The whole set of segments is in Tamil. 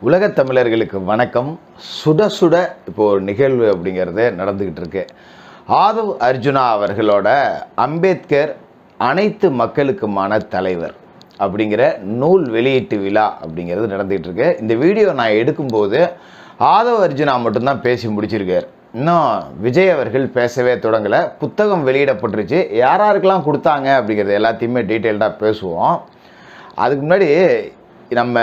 உலகத் தமிழர்களுக்கு வணக்கம். சுட சுட இப்போ ஒரு நிகழ்வு அப்படிங்கிறது நடந்துக்கிட்டு இருக்கு. ஆதவ் அர்ஜுனா அவர்களோட அம்பேத்கர் அனைத்து மக்களுக்குமான தலைவர் அப்படிங்கிற நூல் வெளியீட்டு விழா அப்படிங்கிறது நடந்துகிட்டு இருக்கு. இந்த வீடியோ நான் எடுக்கும்போது ஆதவ் அர்ஜுனா மட்டும்தான் பேசி முடிச்சிருக்கார். இன்னும் விஜய் அவர்கள் பேசவே தொடங்கலை. புத்தகம் வெளியிடப்பட்டுருச்சு. யார் யாருக்கெல்லாம் கொடுத்தாங்க அப்படிங்கிறது எல்லாத்தையுமே டீட்டெயில்டாக பேசுவோம். அதுக்கு முன்னாடி நம்ம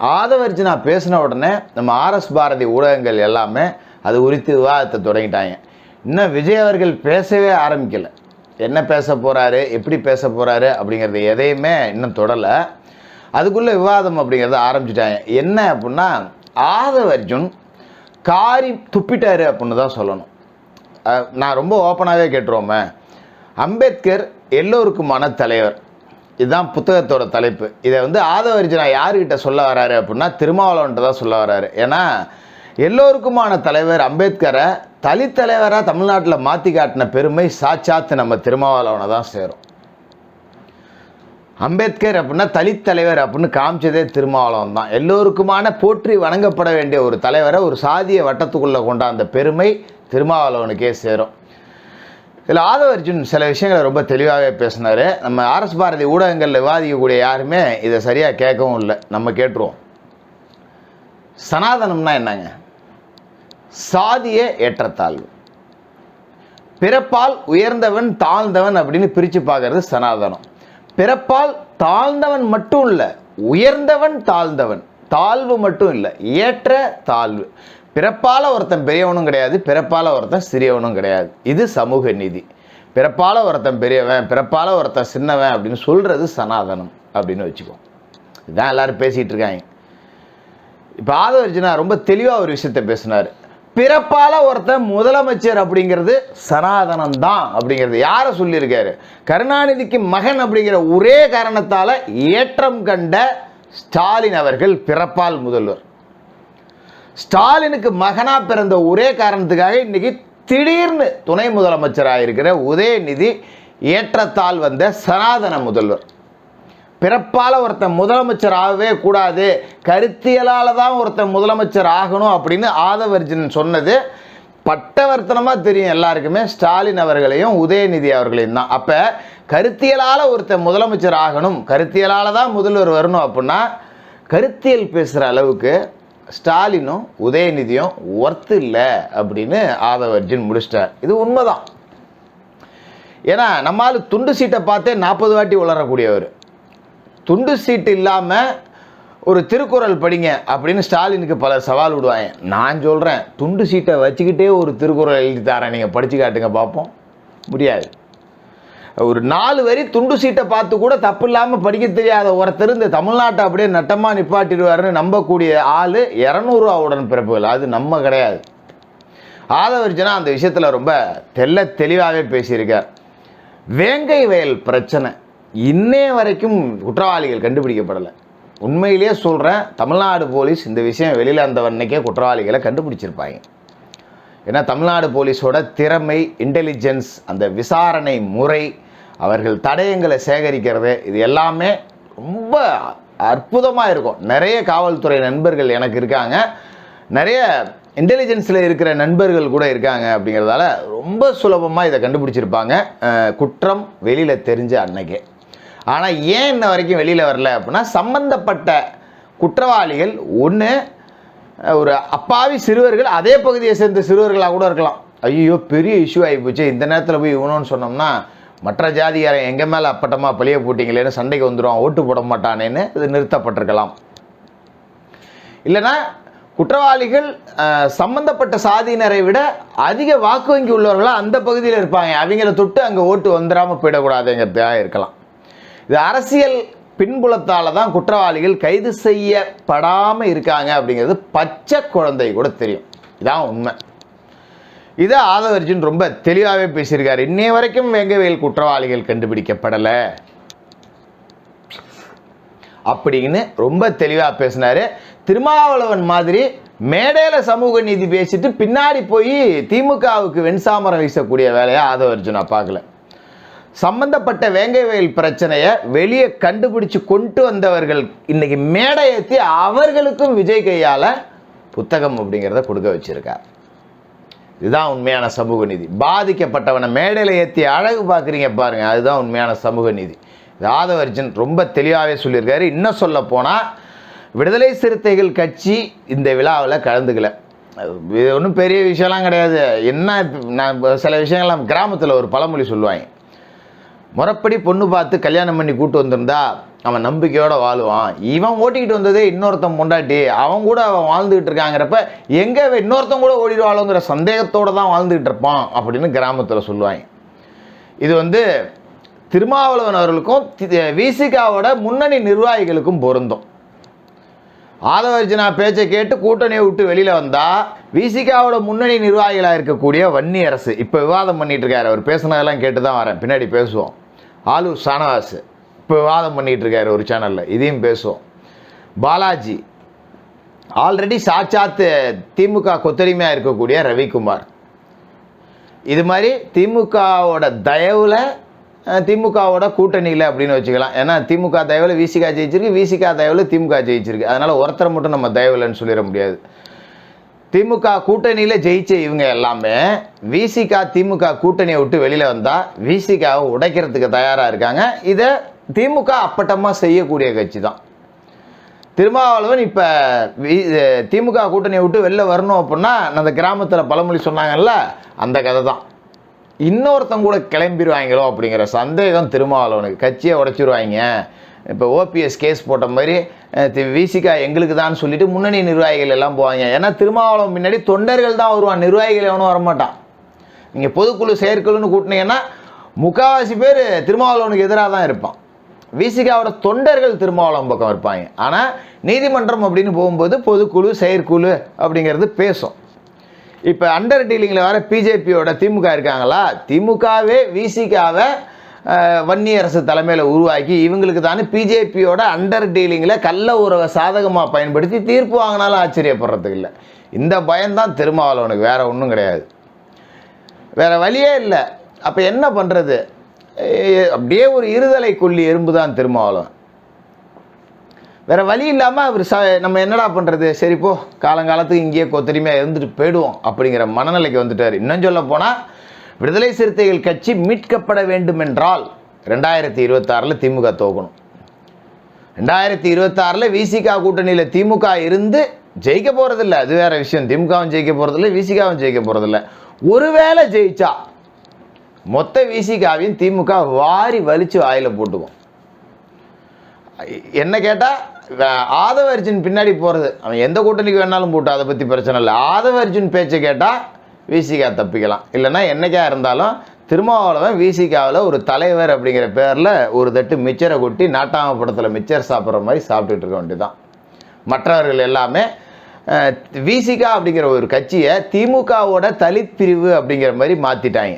ஆதவர்ஜினா பேசின உடனே நம்ம ஆர்எஸ் பாரதி ஊடகங்கள் எல்லாமே அது குறித்து விவாதத்தை தொடங்கிட்டாங்க. இன்னும் விஜய் அவர்கள் பேசவே ஆரம்பிக்கலை. என்ன பேச போகிறாரு எப்படி பேச போகிறாரு அப்படிங்கிறது எதையுமே இன்னும் தொடலை. அதுக்குள்ளே விவாதம் அப்படிங்கிறத ஆரம்பிச்சிட்டாங்க. என்ன அப்படின்னா ஆதவர்ஜுன் காரி துப்பிட்டாரு அப்படின்னு தான் சொல்லணும். நான் ரொம்ப ஓப்பனாகவே கேட்டுருவோமே. அம்பேத்கர் எல்லோருக்குமான தலைவர். இதுதான் புத்தகத்தோட தலைப்பு. இதை வந்து ஆதவரிஜனா யாருக்கிட்ட சொல்ல வராரு அப்படின்னா திருமாவளவன்ட்ட தான் சொல்ல வராரு. ஏன்னா எல்லோருக்குமான தலைவர் அம்பேத்கரை தலித்தலைவராக தமிழ்நாட்டில் மாற்றி காட்டின பெருமை சாட்சாத்து நம்ம திருமாவளவனை தான் சேரும். அம்பேத்கர் அப்படின்னா தலித் தலைவர் அப்படின்னு காமிச்சதே திருமாவளவன் தான். எல்லோருக்குமான போற்றி வணங்கப்பட வேண்டிய ஒரு தலைவரை ஒரு சாதிய வட்டத்துக்குள்ளே கொண்ட அந்த பெருமை திருமாவளவனுக்கே சேரும். இதில் ஆதவர்ஜுன் சில விஷயங்களை ரொம்ப தெளிவாகவே பேசினார். நம்ம ஆர்எஸ் பாரதி ஊடகங்களில் விவாதிக்கக்கூடிய யாருமே இதை சரியாக கேட்கவும் இல்லை. நம்ம கேட்டுருவோம். சனாதனம்னா என்னங்க? சாதிய ஏற்றத்தாழ்வு. பிறப்பால் உயர்ந்தவன் தாழ்ந்தவன் அப்படின்னு பிரித்து பார்க்கறது சனாதனம். பிறப்பால் தாழ்ந்தவன் மட்டும் இல்லை உயர்ந்தவன் தாழ்ந்தவன். தாழ்வு மட்டும் இல்லை ஏற்ற தாழ்வு. பிறப்பால் ஒருத்தன் பெரியவனும் கிடையாது பிறப்பால் ஒருத்தன் சிறியவனும் கிடையாது. இது சமூக நீதி. பிறப்பால் ஒருத்தன் பெரியவன் பிறப்பால் ஒருத்தன் சின்னவன் அப்படின்னு சொல்கிறது சனாதனம் அப்படின்னு வச்சுக்கோ இதுதான் எல்லாரும் பேசிகிட்டு இருக்காங்க. இப்போ ஆதவர்ஜுனா ரொம்ப தெளிவாக ஒரு விஷயத்த பேசினார். பிறப்பால ஒருத்தன் முதலமைச்சர் அப்படிங்கிறது சனாதனம் தான் அப்படிங்கிறது யாரை சொல்லியிருக்காரு? கருணாநிதிக்கு மகன் அப்படிங்கிற ஒரே காரணத்தால் ஏற்றம் கண்ட ஸ்டாலின் அவர்கள் பிறப்பால் முதல்வர். ஸ்டாலினுக்கு மகனாக பிறந்த ஒரே காரணத்துக்காக இன்றைக்கி திடீர்னு துணை முதலமைச்சராக இருக்கிற உதயநிதி ஏற்றத்தால் வந்த சனாதன முதல்வர். பிறப்பால் ஒருத்தன் முதலமைச்சர் ஆகவே கூடாது கருத்தியலால் தான் ஒருத்தன் முதலமைச்சர் ஆகணும் அப்படின்னு ஆதவர்ஜன் சொன்னது. பட்டவர்த்தனமாக தெரியும் எல்லாருக்குமே ஸ்டாலின் அவர்களையும் உதயநிதி அவர்களையும் தான். அப்போ கருத்தியலால் ஒருத்தன் முதலமைச்சர் ஆகணும் கருத்தியலால் தான் முதல்வர் வரணும் அப்படின்னா கருத்தியல் பேசுகிற அளவுக்கு ஸ்டாலினும் உதயநிதியும் ஒர்த்து இல்லை அப்படின்னு ஆதவர்ஜின் முடிச்சிட்டார். இது உண்மைதான். ஏன்னா நம்மால் துண்டு சீட்டை பார்த்தே நாற்பது வாட்டி உளரக்கூடியவர் துண்டு சீட்டு இல்லாமல் ஒரு திருக்குறள் படிங்க அப்படின்னு ஸ்டாலினுக்கு பல சவால் விடுவாங்க. நான் சொல்கிறேன் துண்டு சீட்டை வச்சுக்கிட்டே ஒரு திருக்குறள் எழுதி தரேன். நீங்கள் படித்து காட்டுங்க பார்ப்போம். முடியாது. ஒரு நாலு வரி துண்டு சீட்டை பார்த்து கூட தப்பு இல்லாமல் படிக்க தெரியாத ஒருத்தர் இந்த தமிழ்நாட்டை அப்படியே நட்டமாக நிப்பாட்டிடுவாருன்னு நம்பக்கூடிய ஆள் இரநூறுவா உடன் பிறப்புகள் அது நம்ம கிடையாது. ஆதவர்ஜனா அந்த விஷயத்தில் ரொம்ப தெல்ல தெளிவாகவே பேசியிருக்கார். வேங்கை வயல் பிரச்சனை இன்னே வரைக்கும் குற்றவாளிகள் கண்டுபிடிக்கப்படலை. உண்மையிலேயே சொல்கிறேன் தமிழ்நாடு போலீஸ் இந்த விஷயம் வெளியில் வந்தவன்னைக்கே குற்றவாளிகளை கண்டுபிடிச்சிருப்பாங்க. ஏன்னா தமிழ்நாடு போலீஸோட திறமை இன்டெலிஜென்ஸ் அந்த விசாரணை முறை அவர்கள் தடயங்களை சேகரிக்கிறது இது எல்லாமே ரொம்ப அற்புதமாக இருக்கும். நிறைய காவல்துறை நண்பர்கள் எனக்கு இருக்காங்க. நிறைய இன்டெலிஜென்ஸில் இருக்கிற நண்பர்கள் கூட இருக்காங்க அப்படிங்கிறதால ரொம்ப சுலபமாக இதை கண்டுபிடிச்சிருப்பாங்க. குற்றம் வெளியில் தெரிஞ்ச அன்னைக்கே. ஆனால் ஏன் இன்ன வரைக்கும் வெளியில் வரல அப்படின்னா சம்பந்தப்பட்ட குற்றவாளிகள் ஒன்று ஒரு அப்பாவி சிறுவர்கள் அதே பகுதியை சேர்ந்த சிறுவர்களாக கூட இருக்கலாம். ஐயோ பெரிய இஷ்யூ ஆகிப்போச்சு இந்த நேரத்தில் போய் இவனோன்னு சொன்னோம்னா மற்ற ஜாதிகாரன் எங்கள் மேலே அப்பட்டமாக பழிய போட்டிங்களேன்னு சண்டைக்கு வந்துடுவான் ஓட்டு போட மாட்டானேன்னு இது நிறுத்தப்பட்டிருக்கலாம். இல்லைன்னா குற்றவாளிகள் சம்பந்தப்பட்ட சாதியினரை விட அதிக வாக்கு வங்கி உள்ளவர்களாக அந்த பகுதியில் இருப்பாங்க. அவங்கள தொட்டு அங்கே ஓட்டு வந்துடாமல் போயிடக்கூடாதுங்கிறதுக்காக இருக்கலாம். இது அரசியல் பின்புலத்தால் தான் குற்றவாளிகள் கைது செய்யப்படாமல் இருக்காங்க அப்படிங்கிறது பச்சை குழந்தை கூட தெரியும். இதான் உண்மை. இதை ஆதவர்ஜுன் ரொம்ப தெளிவாகவே பேசியிருக்காரு. இன்னைய வரைக்கும் வேங்கவேல் குற்றவாளிகள் கண்டுபிடிக்கப்படலை. அப்படின்னு ரொம்ப தெளிவாக பேசினாரு. திருமாவளவன் மாதிரி மேடையில் சமூக நீதி பேசிட்டு பின்னாடி போய் திமுகவுக்கு வெண்சாமரம் வீசக்கூடிய வேலையை ஆதவர்ஜுனா பார்க்கல. சம்பந்தப்பட்ட வேங்கை வயல் பிரச்சனையை வெளியே கண்டுபிடிச்சு கொண்டு வந்தவர்கள் இன்னைக்கு மேடை ஏற்றி அவர்களுக்கும் விஜய் கையால் புத்தகம் அப்படிங்கிறத கொடுக்க வச்சிருக்கார். இதுதான் உண்மையான சமூக நீதி. பாதிக்கப்பட்டவனை மேடையில் ஏற்றி அழகு பார்க்குறீங்க பாருங்கள் அதுதான் உண்மையான சமூக நீதி. இது ரொம்ப தெளிவாகவே சொல்லியிருக்காரு. இன்னும் சொல்ல போனால் விடுதலை சிறுத்தைகள் கட்சி இந்த விழாவில் கலந்துக்கல. இது ஒன்றும் பெரிய விஷயம்லாம் கிடையாது. என்ன நான் சில விஷயங்கள்லாம் கிராமத்தில் ஒரு பழமொழி சொல்லுவாங்க. முறப்படி பொண்ணு பார்த்து கல்யாணம் பண்ணி கூட்டு வந்திருந்தா அவன் நம்பிக்கையோட வாழுவான். இவன் ஓட்டிக்கிட்டு வந்ததே இன்னொருத்தன் பொண்டாட்டி அவன் கூட அவன் வாழ்ந்துகிட்டு இருக்காங்கிறப்ப எங்கே இன்னொருத்தன் கூட ஓடிடுவாளோங்கிற சந்தேகத்தோடு தான் வாழ்ந்துகிட்டு இருப்பான் அப்படின்னு கிராமத்தில் சொல்லுவாங்க. இது வந்து திருமாவளவன் அவர்களுக்கும் விசிகாவோட முன்னணி நிர்வாகிகளுக்கும் பொருந்தும். ஆதவர்ஜனா பேச்சை கேட்டு கூட்டணியை விட்டு வெளியில் வந்தால் விசிகாவோட முன்னணி நிர்வாகிகளாக இருக்கக்கூடிய வன்னி அரசு இப்போ விவாதம் பண்ணிட்டு இருக்காரு. அவர் பேசுனதெல்லாம் கேட்டு தான் வரேன். பின்னாடி பேசுவோம். ஆலூர் சானவாசு இப்போ வாதம் பண்ணிகிட்ருக்காரு இருக்காரு ஒரு சேனலில் இதையும் பேசுவோம். பாலாஜி ஆல்ரெடி சாட்சாத்து திமுக கொத்தடிமையாக இருக்கக்கூடிய ரவிக்குமார். இது மாதிரி திமுகவோட தயவில் திமுகவோட கூட்டணியில் அப்படின்னு வச்சுக்கலாம். ஏன்னா திமுக தயவில் விசிகா ஜெயிச்சிருக்கு விசிகா தயவில் திமுக ஜெயிச்சிருக்கு. அதனால் ஒருத்தரை மட்டும் நம்ம தயவில்லைன்னு சொல்லிட முடியாது. திமுக கூட்டணியில் ஜெயிச்ச இவங்க எல்லாமே விசிகா திமுக கூட்டணியை விட்டு வெளியில் வந்தால் விசிகாவை உடைக்கிறதுக்கு தயாராக இருக்காங்க. இதை திமுக அப்பட்டமாக செய்யக்கூடிய கட்சி தான் திருமாவளவன் இப்போ திமுக கூட்டணியை விட்டு வெளில வரணும் அப்படின்னா அந்த கிராமத்தில் பழமொழி சொன்னாங்கல்ல அந்த கதை தான் இன்னொருத்தங்க கூட கிளம்பிடுவாங்களோ அப்படிங்கிற சந்தேகம் திருமாவளவனுக்கு. கட்சியை உடச்சிருவாங்க. இப்போ ஓபிஎஸ் கேஸ் போட்ட மாதிரி விசிகா எங்களுக்கு தான் சொல்லிட்டு முன்னணி நிர்வாகிகள் எல்லாம் போவாங்க. ஏன்னா திருமாவளவன் முன்னாடி தொண்டர்கள் தான் வருவான். நிர்வாகிகள் எவனும் வரமாட்டான். நீங்கள் பொதுக்குழு செயற்குழுன்னு கூட்டினீங்கன்னா முக்காவாசி பேர் திருமாவளவனுக்கு எதிராக தான் இருப்பான். விசிகாவோட தொண்டர்கள் திருமாவளவன் பக்கம் இருப்பாங்க. ஆனால் நீதிமன்றம் அப்படின்னு போகும்போது பொதுக்குழு செயற்குழு அப்படிங்கிறது பேசும். இப்போ அண்டர் டீலிங்கில் வர பிஜேபியோட திமுக இருக்காங்களா? திமுகவே விசிகாவை வன்னி அரசு தலைமையில் உருவாக்கி இவங்களுக்கு தானே பிஜேபியோட அண்டர் டீலிங்கில் கள்ள உறவை சாதகமாக பயன்படுத்தி தீர்ப்பு வாங்கினாலும் ஆச்சரியப்படுறதுக்கு இல்லை. இந்த பயம்தான் திருமாவளவனுக்கு. வேற ஒன்றும் கிடையாது. வேற வழியே இல்லை. அப்போ என்ன பண்ணுறது அப்படியே ஒரு இருதலை கொல்லி எறும்பு தான் திருமாவளவன். வேற வழி இல்லாமல் அவர் ச நம்ம என்னடா பண்ணுறது சரி போ காலங்காலத்துக்கு இங்கேயே கொத்தரிமையாக இருந்துட்டு போயிடுவோம் அப்படிங்கிற மனநிலைக்கு வந்துட்டார். இன்னும் சொல்ல போனால் விடுதலை சிறுத்தைகள் கட்சி மீட்கப்பட வேண்டுமென்றால் ரெண்டாயிரத்தி இருபத்தாறில் திமுக தோக்கணும். ரெண்டாயிரத்தி இருபத்தாறில் விசிகா கூட்டணியில் திமுக இருந்து ஜெயிக்க போகிறதில்ல அது வேற விஷயம். திமுகவும் ஜெயிக்க போகிறதில்ல விசிகாவும் ஜெயிக்க போகிறதில்ல ஒருவேளை ஜெயிச்சா மொத்த விசிகாவையும் திமுக வாரி வலிச்சு வாயில் போட்டுவோம் என்ன கேட்டால் ஆதவ அர்ஜுன் பின்னாடி போகிறது அவன் எந்த கூட்டணிக்கு வேணாலும் போட்டு அதை பற்றி பிரச்சனை இல்லை. ஆதவ அர்ஜுன் பேச்சை கேட்டால் விசிகா தப்பிக்கலாம். இல்லைன்னா என்னைக்கா இருந்தாலும் திருமாவளவன் விசிகாவில் ஒரு தலைவர் அப்படிங்கிற பேரில் ஒரு தட்டு மிச்சரை கொட்டி நாட்டாமப்படத்தில் மிச்சர் சாப்பிட்ற மாதிரி சாப்பிட்டுட்டு இருக்க வேண்டியதுதான். மற்றவர்கள் எல்லாமே விசிகா அப்படிங்கிற ஒரு கட்சியை திமுகவோட தலித் பிரிவு அப்படிங்கிற மாதிரி மாற்றிட்டாங்க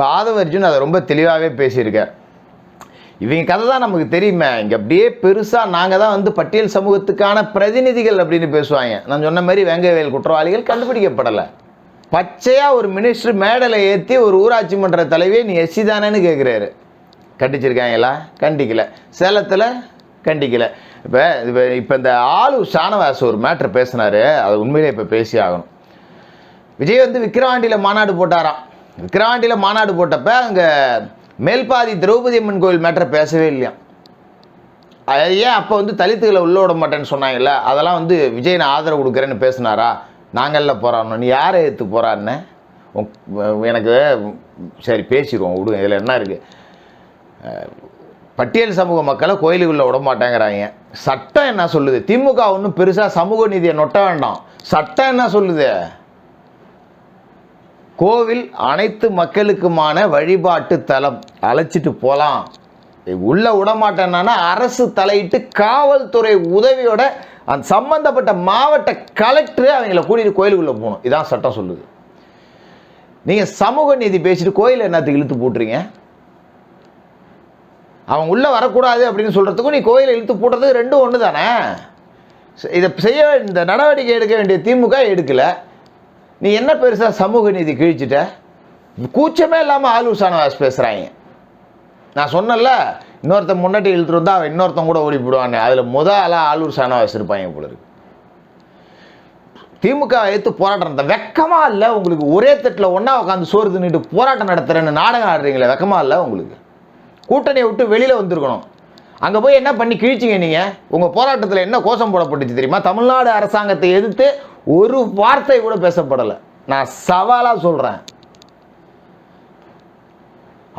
இப்போ ஆதவ அர்ஜுன் அதை ரொம்ப தெளிவாகவே பேசியிருக்கார். இவங்க கதை தான் நமக்கு தெரியுமே. இங்கே அப்படியே பெருசாக நாங்கள் தான் வந்து பட்டியல் சமூகத்துக்கான பிரதிநிதிகள் அப்படின்னு பேசுவாங்க. நான் சொன்ன மாதிரி வேங்கவேல் குற்றவாளிகள் கண்டுபிடிக்கப்படலை. பச்சையாக ஒரு மினிஸ்டர் மேடலை ஏற்றி ஒரு ஊராட்சி மன்ற தலைவியை நீ எஸ்சி தானேன்னு கேட்குறாரு கண்டிச்சிருக்காங்களா? கண்டிக்கல. சேலத்தில் கண்டிக்கல. இப்போ இப்போ இப்போ இந்த ஆளு ஷானவாஸ் ஒரு மேட்ரு பேசினார். அது உண்மையிலே இப்போ பேசி ஆகணும். விஜய் வந்து விக்கிரவாண்டியில் மாநாடு போட்டாராம். விக்கிரவாண்டியில் மாநாடு போட்டப்ப அங்கே மேல்பாதி திரௌபதி அம்மன் கோயில் மேட்டரை பேசவே இல்லையா அது ஏன் அப்போ வந்து தலித்துகளை உள்ள விட மாட்டேன்னு சொன்னாங்கல்ல? அதெல்லாம் வந்து விஜய் நான் ஆதரவு கொடுக்குறேன்னு பேசினாரா? நாங்கள்ல போகிறானோ நீ யாரை எடுத்து போகிறான்னு எனக்கு சரி பேசிடுவோம் விடுங்க. இதில் என்ன இருக்குது பட்டியல் சமூக மக்களை கோயிலுக்குள்ளே விட மாட்டேங்கிறாங்க. சட்டம் என்ன சொல்லுது? திமுக ஒன்றும் பெருசாக சமூக நீதியை நொட்ட வேண்டாம். சட்டம் என்ன சொல்லுது? கோவில் அனைத்து மக்களுக்குமான வழிபாட்டு தலம். அழைச்சிட்டு போகலாம் உள்ள விடமாட்டேன்னா அரசு தலையிட்டு காவல்துறை உதவியோட அந்த சம்பந்தப்பட்ட மாவட்ட கலெக்டர் அவங்கள கூட்டிட்டு கோயிலுக்குள்ளே போகணும். இதான் சட்டம் சொல்லுது. நீங்கள் சமூக நீதி பேசிட்டு கோயில் என்னத்துக்கு இழுத்து போட்டுறீங்க? அவன் உள்ளே வரக்கூடாது அப்படின்னு சொல்கிறதுக்கும் நீ கோயிலை இழுத்து போடுறது ரெண்டும் ஒன்று தானே இதை செய்ய இந்த நடவடிக்கை எடுக்க வேண்டிய திமுக எடுக்கலை. நீ என்ன பெருசாக சமூக நீதி கிழிச்சிட்ட? கூச்சமே இல்லாமல் ஆலு ஷானவாஸ் பேசுகிறாங்க நான் சொன்னேன்ல இன்னொருத்தன் முன்னாடி இழுத்துருந்தா அவன் இன்னொருத்தன் கூட ஓடி அதில் முத ஆளாக ஆளூர் சானவாஸ் இருப்பாங்க போல இருக்கு. திமுக எடுத்து போராட்டம் நடத்த வெக்கமாக இல்லை உங்களுக்கு? ஒரே தட்டில் ஒன்றா உட்காந்து சோறு தின்னுட்டு போராட்டம் நடத்துகிறேன்னு நாடகம் ஆடுறீங்களே வெக்கமா இல்லை உங்களுக்கு? கூட்டணியை விட்டு வெளியில் வந்திருக்கணும். அங்கே போய் என்ன பண்ணி கிழிச்சிங்க நீங்கள் உங்கள் போராட்டத்தில் என்ன கோஷம் போடப்பட்டுச்சு தெரியுமா? தமிழ்நாடு அரசாங்கத்தை எதிர்த்து ஒரு வார்த்தை கூட பேசப்படலை. நான் சவாலாக சொல்கிறேன்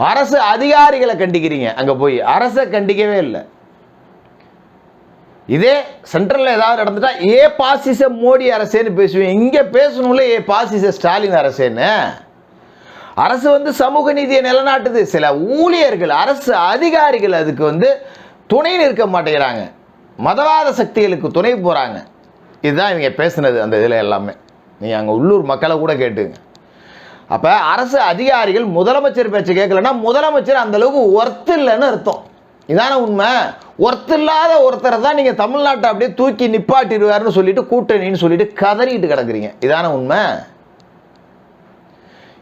அரசு அதிகாரிகளை கண்டிக்கிறீங்க. அங்கே போய் அரசை கண்டிக்கவே இல்லை. இதே சென்ட்ரலில் ஏதாவது நடந்துட்டா ஏ பாசிச மோடி அரசேன்னு பேசுவேன் இங்கே பேசணும்ல ஏ பாசிச ஸ்டாலின் அரசேன்னு. அரசு வந்து சமூக நீதியை நிலநாட்டுது. சில ஊழியர்கள் அரசு அதிகாரிகள் அதுக்கு வந்து துணை நிற்க மாட்டேங்கிறாங்க. மதவாத சக்திகளுக்கு துணை போகிறாங்க இதுதான் இவங்க பேசுனது அந்த இதில் எல்லாமே. நீங்கள் அங்கே உள்ளூர் மக்களை கூட கேட்டுங்க. அப்போ அரசு அதிகாரிகள் முதலமைச்சர் பேச்சு கேட்கலன்னா முதலமைச்சர் அந்த அளவுக்கு ஒர்த்து இல்லைன்னு அர்த்தம். இதான உண்மை. ஒர்த்து இல்லாத ஒருத்தரை தான் நீங்கள் தமிழ்நாட்டை அப்படியே தூக்கி நிப்பாட்டிடுவாருன்னு சொல்லிட்டு கூட்டணின்னு சொல்லிட்டு கதறிட்டு கிடக்குறீங்க. இதான உண்மை.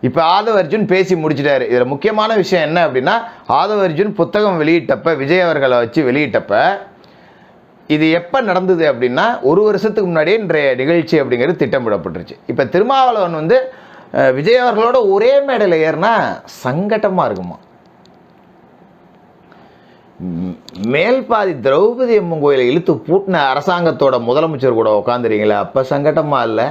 இப்போ ஆதவ அர்ஜுன் பேசி முடிச்சிட்டாரு. இதில் முக்கியமான விஷயம் என்ன அப்படின்னா ஆதவ அர்ஜுன் புத்தகம் வெளியிட்டப்ப விஜய் அவர்களை வச்சு வெளியிட்டப்ப இது எப்போ நடந்தது அப்படின்னா ஒரு வருஷத்துக்கு முன்னாடியே இன்றைய நிகழ்ச்சி அப்படிங்கிறது திட்டமிடப்பட்டுருச்சு. இப்போ திருமாவளவன் வந்து விஜய் அவர்களோட ஒரே மேடையில் ஏறினா சங்கட்டமாக இருக்குமா? மேல் பாதி திரௌபதி அம்மன் கோயிலை இழுத்து பூட்டின அரசாங்கத்தோட முதலமைச்சர் கூட உட்காந்துறீங்களே அப்போ சங்கடமாக இல்லை?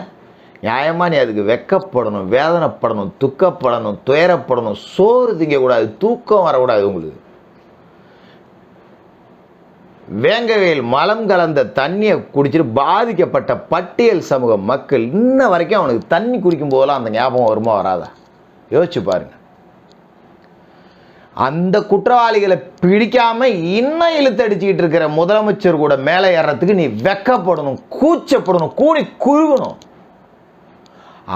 நியாயமாக நீ அதுக்கு வெக்கப்படணும் வேதனைப்படணும் துக்கப்படணும் துயரப்படணும் சோறு திங்கக்கூடாது தூக்கம் வரக்கூடாது உங்களுக்கு. வேங்கவேல் மலம் கலந்த தண்ணியை குடிச்சிட்டு பாதிக்கப்பட்ட பட்டியல் சமூக மக்கள் இன்ன வரைக்கும் அவனுக்கு தண்ணி குடிக்கும் போதெல்லாம் அந்த ஞாபகம் வருமா வராதா? யோசிச்சு பாருங்க. அந்த குற்றவாளிகளை பிடிக்காம இன்னும் இழுத்தடிச்சுக்கிட்டு இருக்கிற முதலமைச்சர் கூட மேலே ஏறத்துக்கு நீ வெக்கப்படணும் கூச்சப்படணும் கூடி குழுகணும்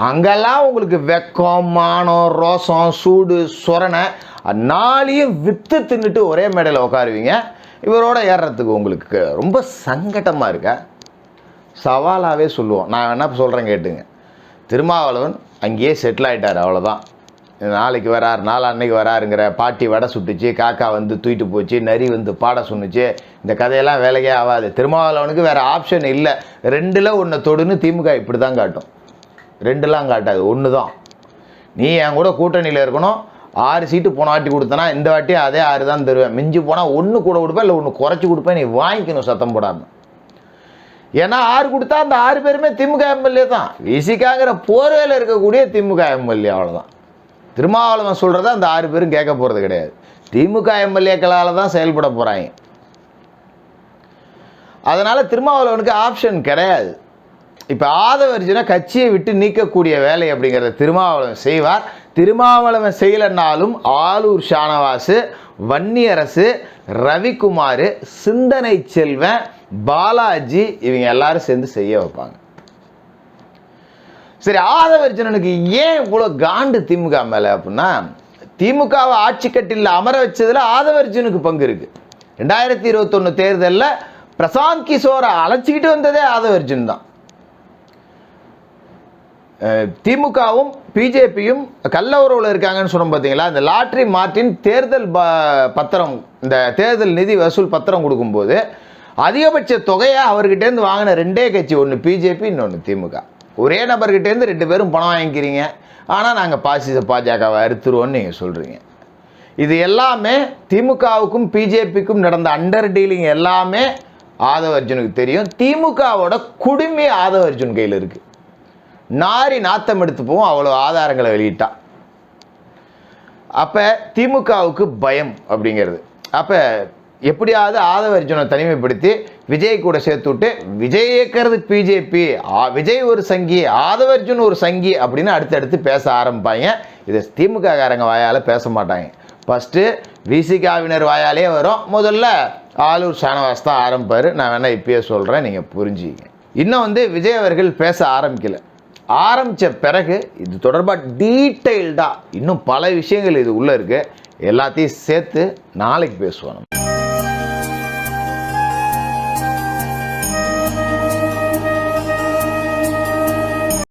அங்கெல்லாம் உங்களுக்கு வெக்கம் மானம் ரோசம் சூடு சொரணை நாளையும் விற்று தின்னுட்டு ஒரே மேடையில் உட்காருவீங்க இவரோட ஏறுறதுக்கு உங்களுக்கு ரொம்ப சங்கட்டமாக இருக்கா. சவாலாகவே சொல்லுவோம். நான் என்ன சொல்கிறேன் கேட்டுங்க. திருமாவளவன் அங்கேயே செட்டில் ஆயிட்டார் அவ்வளோதான் நாளைக்கு வரார் நாளான்னைக்கு வராருங்கிற பாட்டி வடை சுட்டுச்சு காக்கா வந்து தூக்கிட்டு போச்சு நரி வந்து பாட சொன்னுச்சு இந்த கதையெல்லாம் வேலைக்கே ஆகாது. திருமாவளவனுக்கு வேறு ஆப்ஷன் இல்லை. ரெண்டில் ஒன்று தொடுன்னு திமுக இப்படி தான் காட்டும். ரெண்டுலாம் காட்டாது ஒன்று தான் நீ என் கூட கூட்டணியில் இருக்கணும் ஆறு சீட்டு போன வாட்டி கொடுத்தனா இந்த வாட்டி அதே ஆறு தான் தருவேன். மிஞ்சி போனால் ஒன்று கூட கொடுப்பேன் இல்லை ஒன்று குறைச்சி கொடுப்பேன் நீ வாங்கிக்கணும் சத்தம் போடாமல் ஏன்னா ஆறு கொடுத்தா அந்த ஆறு பேருமே திமுக எம்எல்ஏ தான். விசிகாங்கிற போர்வையில் இருக்கக்கூடிய திமுக எம்எல்ஏ அவ்வளோதான் திருமாவளவன் சொல்கிறத அந்த ஆறு பேரும் கேட்க போகிறது கிடையாது. திமுக எம்எல்ஏக்களால் தான் செயல்பட போகிறாங்க அதனால் திருமாவளவனுக்கு ஆப்ஷன் கிடையாது. இப்போ ஆதவர்ஜுனை கட்சியை விட்டு நீக்கக்கூடிய வேலை அப்படிங்கிறத திருமாவளவன் செய்வார். திருமாவளவன் செய்யலைன்னாலும் ஆலூர் ஷானவாசு வன்னியரசு ரவிக்குமார் சிந்தனை செல்வன் பாலாஜி இவங்க எல்லாரும் சேர்ந்து செய்ய வைப்பாங்க. சரி ஆதவர்ஜுனனுக்கு ஏன் இவ்வளோ காண்டு திமுக மேலே அப்படின்னா திமுகவை ஆட்சி கட்டில் அமர வச்சதில் ஆதவர்ஜுனுக்கு பங்கு இருக்கு. ரெண்டாயிரத்தி இருபத்தொன்று தேர்தலில் பிரசாந்த் கிஷோரை அழைச்சிக்கிட்டு வந்ததே ஆதவர்ஜுன் தான். திமுகவும் பிஜேபியும் கள்ள உறவில் இருக்காங்கன்னு சொன்னோம் பார்த்தீங்களா இந்த லாட்ரி மார்ட்டின் தேர்தல் ப- பத்திரம் இந்த தேர்தல் நிதி வசூல் பத்திரம் கொடுக்கும்போது அதிகபட்ச தொகையை அவர்கிட்டேருந்து வாங்கின ரெண்டே கட்சி ஒன்று பிஜேபி இன்னொன்று திமுக. ஒரே நபர்கிட்டேருந்து ரெண்டு பேரும் பணம் வாங்கிக்கிறீங்க. ஆனால் நாங்கள் பாசிச பாஜகவை அறுத்துருவோன்னு நீங்கள் சொல்கிறீங்க இது எல்லாமே திமுகவுக்கும் பிஜேபிக்கும் நடந்த அண்டர் டீலிங் எல்லாமே ஆதவ அர்ஜுனுக்கு தெரியும். திமுகவோட குடுமி ஆதவ அர்ஜுன் கையில் இருக்குது நாரி நாத்தம் எடுத்து போவோம் அவ்வளோ ஆதாரங்களை வெளியிட்டா. அப்போ திமுகவுக்கு பயம் அப்படிங்கிறது. அப்போ எப்படியாவது ஆதவ அர்ஜுனை தனிமைப்படுத்தி விஜய் கூட சேர்த்து விட்டு விஜய் இயக்கிறது பிஜேபி விஜய் ஒரு சங்கி ஆதவ அர்ஜுன் ஒரு சங்கி அப்படின்னு அடுத்தடுத்து பேச ஆரம்பிப்பாங்க. இதை திமுக காரங்க வாயால் பேச மாட்டாங்க. ஃபஸ்ட்டு விசிகாவினர் வாயாலே வரும். முதல்ல ஆலூர் ஷானவாஸ் தான் ஆரம்பிப்பார். நான் வேணால் இப்பயே சொல்கிறேன் நீங்கள் புரிஞ்சுக்கிங்க. இன்னும் வந்து விஜய் அவர்கள் பேச ஆரம்பிக்கலை. ஆரம்பித்த பிறகு இது தொடர்பாக டீட்டெயில்டாக இன்னும் பல விஷயங்கள் இது உள்ளே இருக்குது எல்லாத்தையும் சேர்த்து நாளைக்கு பேசுவோம் நம்ம.